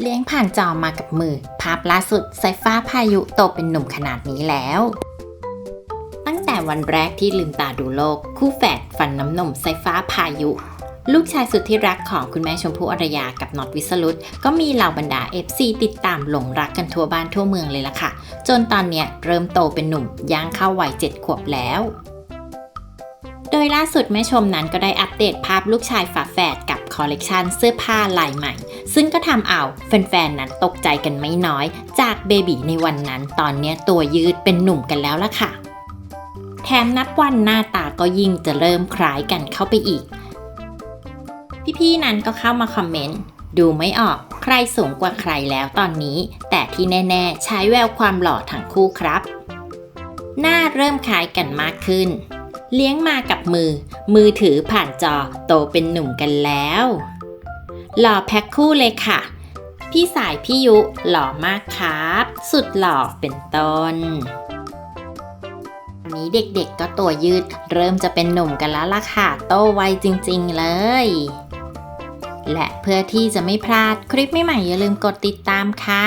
เลี้ยงผ่านจอมากับมือ ภาพล่าสุดไซฟ้าพายุโตเป็นหนุ่มขนาดนี้แล้ว ตั้งแต่วันแรกที่ลืมตาดูโลก คู่แฝดฟันน้ำนมไซฟ้าพายุ ลูกชายสุดที่รักของคุณแม่ชมพู่อรยากับน็อตวิสรุตก็มีเหล่าบรรดา FC ติดตามหลงรักกันทั่วบ้านทั่วเมืองเลยล่ะค่ะ จนตอนเนี้ยเริ่มโตเป็นหนุ่มย่างเข้าวัยเจ็ดขวบแล้วโดยล่าสุดแม่ชมนั้นก็ได้อัปเดตภาพลูกชายฝาแฝดกับคอลเลกชันเสื้อผ้าลายใหม่ ซึ่งก็ทำเอาแฟนๆนั้นตกใจกันไม่น้อย จากเบบีในวันนั้นตอนนี้ตัวยืดเป็นหนุ่มกันแล้วล่ะค่ะ แถมนับวันหน้าตาก็ยิ่งจะเริ่มคล้ายกันเข้าไปอีก พี่ๆนั้นก็เข้ามาคอมเมนต์ดูไม่ออกใครสูงกว่าใครแล้วตอนนี้ แต่ที่แน่ๆ ใช้แววความหล่อทั้งคู่ครับ หน้าเริ่มคล้ายกันมากขึ้น เลี้ยงมากับมือ มือถือผ่านจอโตเป็นหนุ่มกันแล้ว หล่อแพ็คคู่เลยค่ะ พี่สายพี่ยุหล่อมากครับ สุดหล่อเป็นต้นอันนี้เด็กๆก็ตัวยืดเริ่มจะเป็นหนุ่มกันแล้วล่ะค่ะโตไวจริงๆเลย และเพื่อที่จะไม่พลาดคลิปใหม่ๆอย่าลืมกดติดตามค่ะ